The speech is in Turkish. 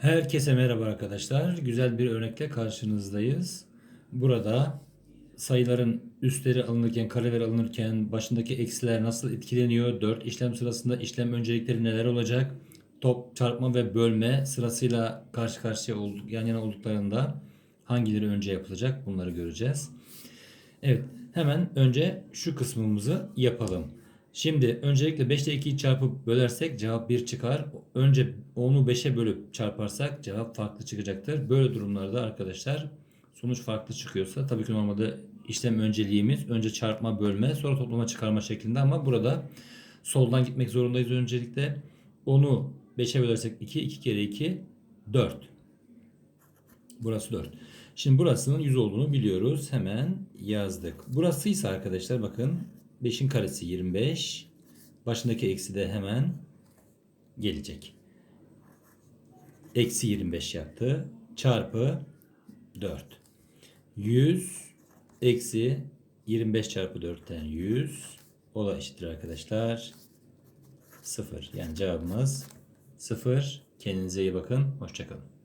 Herkese merhaba arkadaşlar. Güzel bir örnekle karşınızdayız. Burada sayıların üstleri alınırken, kareler alınırken başındaki eksiler nasıl etkileniyor? 4 işlem sırasında işlem öncelikleri neler olacak? Top, çarpma ve bölme sırasıyla karşı karşıya olduk, yan yana olduklarında hangileri önce yapılacak? Bunları göreceğiz. Evet, hemen önce şu kısmımızı yapalım. Şimdi öncelikle 5 ile 2'yi çarpıp bölersek cevap 1 çıkar. Önce 10'u 5'e bölüp çarparsak cevap farklı çıkacaktır. Böyle durumlarda arkadaşlar sonuç farklı çıkıyorsa tabii ki normalde işlem önceliğimiz önce çarpma bölme sonra toplama çıkarma şeklinde ama burada soldan gitmek zorundayız öncelikle. 10'u 5'e bölersek 2, 2 kere 2 4. Burası 4. Şimdi burasının 100 olduğunu biliyoruz. Hemen yazdık. Burası ise arkadaşlar bakın 5'in karesi 25. Başındaki eksi de hemen gelecek. Eksi 25 yaptı. Çarpı 4. 100 eksi 25 çarpı 4'ten 100. O da eşittir arkadaşlar. 0. Yani cevabımız 0. Kendinize iyi bakın. Hoşçakalın.